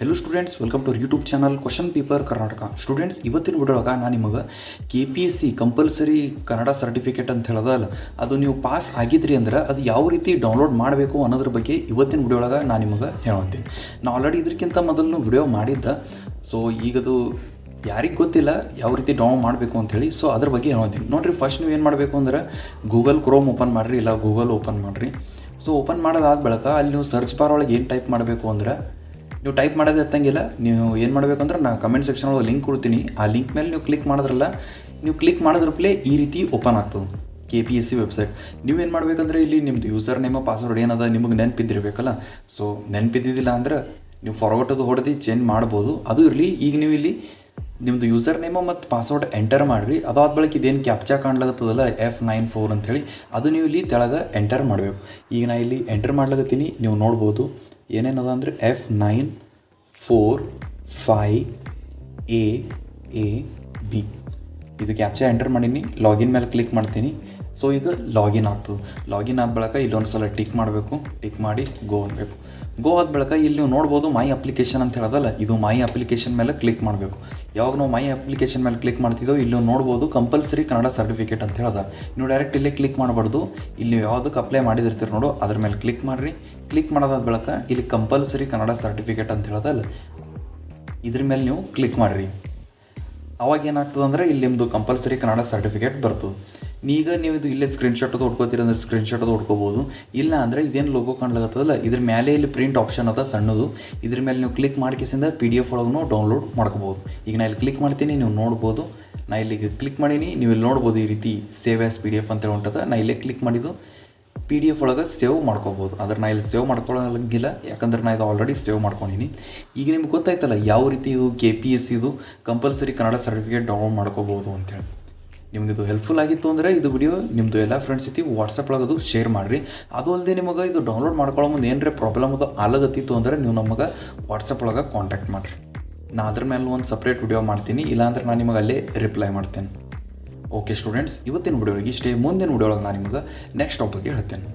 Hello students welcome to YouTube channel question paper Karnataka students ಇವತ್ತಿನ ವಿಡಿಯೋದಾಗ ನಾನು ನಿಮಗೆ K P S C compulsory Kannada certificate ಅಂತ ಹೇಳೋದಲ್ಲ, ಅದು ನೀವು ಪಾಸ್ ಆಗಿದ್ರಿ ಅಂದ್ರೆ ಅದು ಯಾವ ರೀತಿ ಡೌನ್ಲೋಡ್ ಮಾಡಬೇಕು ಅನ್ನೋದ್ರ ಬಗ್ಗೆ ಇವತ್ತಿನ ವಿಡಿಯೋಳಗೆ ನಾನು ನಿಮಗೆ ಹೇಳ್ತೀನಿ ನಾ ಆಲ್ರೆಡಿ ಇದಕ್ಕಿಂತ ಮೊದಲು ವಿಡಿಯೋ ಮಾಡಿದ್ದ ಸೊ ಈಗದು ಯಾರಿಗೆ ಗೊತ್ತಿಲ್ಲ ಯಾವ ರೀತಿ ಡೌನ್ ಮಾಡಬೇಕು ಅಂಥೇಳಿ ಸೊ ಅದ್ರ ಬಗ್ಗೆ ಹೇಳ್ತೀನಿ ನೋಡಿರಿ ಫಸ್ಟ್ ನೀವು ಏನು ಮಾಡಬೇಕು ಅಂದ್ರೆ ಗೂಗಲ್ ಕ್ರೋಮ್ ಓಪನ್ ಮಾಡಿರಿ, ಇಲ್ಲ ಗೂಗಲ್ ಓಪನ್ ಮಾಡಿರಿ. ಸೊ ಓಪನ್ ಮಾಡೋದಾದ ಬಳಿಕ ಅಲ್ಲಿ ನೀವು ಸರ್ಚ್ ಬಾರ್ ಒಳಗೆ ಏನು ಟೈಪ್ ಮಾಡಬೇಕು ಅಂದ್ರೆ ನೀವು ಟೈಪ್ ಮಾಡೋದೇ ಎತ್ತಂಗಿಲ್ಲ. ನೀವು ಏನು ಮಾಡಬೇಕಂದ್ರೆ ನಾನು ಕಮೆಂಟ್ ಸೆಕ್ಷನ್ ಒಳಗೆ ಲಿಂಕ್ ಕೊಡ್ತೀನಿ. ಆ ಲಿಂಕ್ ಮೇಲೆ ನೀವು ಕ್ಲಿಕ್ ಮಾಡಿದ್ರಲ್ಲ, ನೀವು ಕ್ಲಿಕ್ ಮಾಡಿದ್ರ ಪ್ಲೇ ಈ ರೀತಿ ಓಪನ್ ಆಗ್ತದೆ. K P S C website ನೀವೇನು ಮಾಡಬೇಕಂದ್ರೆ ಇಲ್ಲಿ ನಿಮ್ಮದು ಯೂಸರ್ ನೇಮ ಪಾಸ್ವರ್ಡ್ ಏನದ ನಿಮಗೆ ನೆನಪಿದ್ದಿರಬೇಕಲ್ಲ. ಸೊ ನೆನಪಿದ್ದಿದ್ದಿಲ್ಲ ಅಂದ್ರೆ ನೀವು ಫಾರ್ವರ್ಡದು ಹೊಡೆದು ಚೇಂಜ್ ಮಾಡ್ಬೋದು. ಅದು ಇರಲಿ, ಈಗ ನೀವು ಇಲ್ಲಿ ನಿಮ್ಮದು ಯೂಸರ್ ನೇಮ ಮತ್ತು ಪಾಸ್ವರ್ಡ್ ಎಂಟರ್ ಮಾಡಿರಿ. ಅದಾದ ಬಳಿಕ ಇದೇನು ಕ್ಯಾಪ್ಚಾ ಕಾಣ್ಲಾಗತ್ತದಲ್ಲ ಎಫ್ ನೈನ್ ಫೋರ್ ಅಂಥೇಳಿ ಅದು ನೀವು ಇಲ್ಲಿ ತೆಳಗೆ ಎಂಟರ್ ಮಾಡಬೇಕು. ಈಗ ನಾ ಇಲ್ಲಿ ಎಂಟರ್ ಮಾಡ್ಲಾಗತ್ತೀನಿ ನೀವು ನೋಡ್ಬೋದು. ಏನೇನದ ಅಂದರೆ F nine four five A A B ಇದು ಕ್ಯಾಪ್ಚಾ ಎಂಟರ್ ಮಾಡೀನಿ. ಲಾಗಿನ್ ಮೇಲೆ ಕ್ಲಿಕ್ ಮಾಡ್ತೀನಿ. ಸೊ ಈಗ ಲಾಗಿನ್ ಆಗ್ತದೆ. ಲಾಗಿನ್ ಆದ ಬಳಿಕ ಇಲ್ಲೊಂದು ಸಲ ಟಿಕ್ ಮಾಡಬೇಕು. ಟಿಕ್ ಮಾಡಿ ಗೋ ಅನ್ಬೇಕು. ಗೋ ಆದ ಬಳಿಕ ಇಲ್ಲಿ ನೀವು ನೋಡ್ಬೋದು ಮೈ ಅಪ್ಲಿಕೇಶನ್ ಅಂತ ಹೇಳೋದಲ್ಲ, ಇದು ಮೈ ಅಪ್ಲಿಕೇಶನ್ ಮೇಲೆ ಕ್ಲಿಕ್ ಮಾಡಬೇಕು. ಯಾವಾಗ ನಾವು ಮೈ ಅಪ್ಲಿಕೇಶನ್ ಮೇಲೆ ಕ್ಲಿಕ್ ಮಾಡ್ತಿದ್ದೋ ಇಲ್ಲಿ ನೋಡ್ಬೋದು ಕಂಪಲ್ಸರಿ ಕನ್ನಡ ಸರ್ಟಿಫಿಕೇಟ್ ಅಂತ ಹೇಳೋದ. ನೀವು ಡೈರೆಕ್ಟ್ ಇಲ್ಲೇ ಕ್ಲಿಕ್ ಮಾಡಬಾರ್ದು. ಇಲ್ಲಿ ಯಾವುದಕ್ಕೆ ಅಪ್ಲೈ ಮಾಡಿದಿರ್ತೀರಿ ನೋಡು, ಅದ್ರ ಮೇಲೆ ಕ್ಲಿಕ್ ಮಾಡಿರಿ. ಕ್ಲಿಕ್ ಮಾಡೋದಾದ ಬಳಿಕ ಇಲ್ಲಿ ಕಂಪಲ್ಸರಿ ಕನ್ನಡ ಸರ್ಟಿಫಿಕೇಟ್ ಅಂತ ಹೇಳೋದಲ್ಲ, ಇದ್ರ ಮೇಲೆ ನೀವು ಕ್ಲಿಕ್ ಮಾಡಿರಿ. ಅವಾಗ ಏನಾಗ್ತದೆ ಅಂದರೆ ಇಲ್ಲಿ ನಿಮ್ಮದು ಕಂಪಲ್ಸರಿ ಕನ್ನಡ ಸರ್ಟಿಫಿಕೇಟ್ ಬರ್ತದೆ. ಈಗ ನೀವು ಇದು ಇಲ್ಲೇ ಸ್ಕ್ರೀನ್ಶಾಟ್ ಅದು ಅಂದ್ರೆ ಸ್ಕ್ರೀನ್ಶಾಟ್ ಅದು ಇಲ್ಲ ಅಂದರೆ ಇದೇನು ಲೋಗೋ ಕಾಣ್ಲಾಗತ್ತದಲ್ಲ ಇದ್ರ ಮೇಲೆ ಇಲ್ಲಿ ಪ್ರಿಂಟ್ ಆಪ್ಷನ್ ಅದ ಸಣ್ಣದು. ಇದ್ರ ಮೇಲೆ ನೀವು ಕ್ಲಿಕ್ ಮಾಡ್ಕೇಸಿಂದ ಪಿ ಡಿ ಎಫ್ ಒಳಗೂ ಡೌನ್ಲೋಡ್ ಮಾಡ್ಕೋಬೋದು. ಈಗ ನಾ ಇಲ್ಲಿ ಕ್ಲಿಕ್ ಮಾಡ್ತೀನಿ, ನೀವು ನೋಡ್ಬೋದು. ನಾ ಇಲ್ಲಿಗೆ ಕ್ಲಿಕ್ ಮಾಡೀನಿ, ನೀವು ಇಲ್ಲಿ ನೋಡ್ಬೋದು ಈ ರೀತಿ save as P D F ಅಂತೇಳಿ ಹೊಂಟದ ನಾ ಇಲ್ಲೇ ಕ್ಲಿಕ್ ಮಾಡಿದ್ದು ಪಿ ಡಿ ಎಫ್ ಒಳಗೆ ಸೇವ್ ಮಾಡ್ಕೋಬೋದು. ಅದ್ರ ನಾ ಇಲ್ಲಿ ಸೇವ್ ಮಾಡ್ಕೊಳ್ಳೋಂಗಿಲ್ಲ ಯಾಕಂದ್ರೆ ನಾ ಇದು ಆಲ್ರೆಡಿ ಸೇವ್ ಮಾಡ್ಕೊಂಡಿನಿ. ಈಗ ನಿಮ್ಗೆ ಗೊತ್ತಾಯ್ತಲ್ಲ, ಯಾವ ರೀತಿ ಇದು ಕೆ ಪಿ ಎಸ್ ಇದು ಕಂಪಲ್ಸರಿ ಕನ್ನಡ ಸರ್ಟಿಫಿಕೇಟ್ ಡೌನ್ಲೋಡ್ ಮಾಡ್ಕೋಬೋದು ಅಂತೇಳಿ ನಿಮ್ಗೆ ಇದು ಹೆಲ್ಪ್ಫುಲ್ ಆಗಿತ್ತು ಅಂದರೆ ಇದು ವಿಡಿಯೋ ನಿಮ್ಮದು ಎಲ್ಲ ಫ್ರೆಂಡ್ಸ್ ಇತ್ತು ವಾಟ್ಸಪ್ ಅದು ಶೇರ್ ಮಾಡಿರಿ. ಅದು ಅಲ್ಲದೆ ನಿಮಗೆ ಇದು ಡೌನ್ಲೋಡ್ ಮಾಡ್ಕೊಳ್ಳೋ ಮುಂದೆ ಏನರೇ ಪ್ರಾಬ್ಲಮ್ ಅದು ಆಲಗತ್ತಿತ್ತು ಅಂದರೆ ನೀವು ನಮಗೆ ವಾಟ್ಸಪ್ ಒಳಗೆ ಕಾಂಟ್ಯಾಕ್ಟ್ ಮಾಡಿರಿ. ನಾ ಅದ್ರ ಮೇಲೆ ಒಂದು ಸಪ್ರೇಟ್ ವಿಡಿಯೋ ಮಾಡ್ತೀನಿ, ಇಲ್ಲಾಂದ್ರೆ ನಾನು ನಿಮಗೆ ಅಲ್ಲೇ ರಿಪ್ಲೈ ಮಾಡ್ತೇನೆ. ಓಕೆ ಸ್ಟೂಡೆಂಟ್ಸ್ ಇವತ್ತಿನ ವಿಡಿಯೋಗೆ ಇಷ್ಟೇ, ಮುಂದಿನ ವಿಡಿಯೋ ಒಳಗೆ ನಾನು ನಿಮಗೆ ನೆಕ್ಸ್ಟ್ ಟಾಪಿಕ್ ಹೇಳ್ತೇನೆ.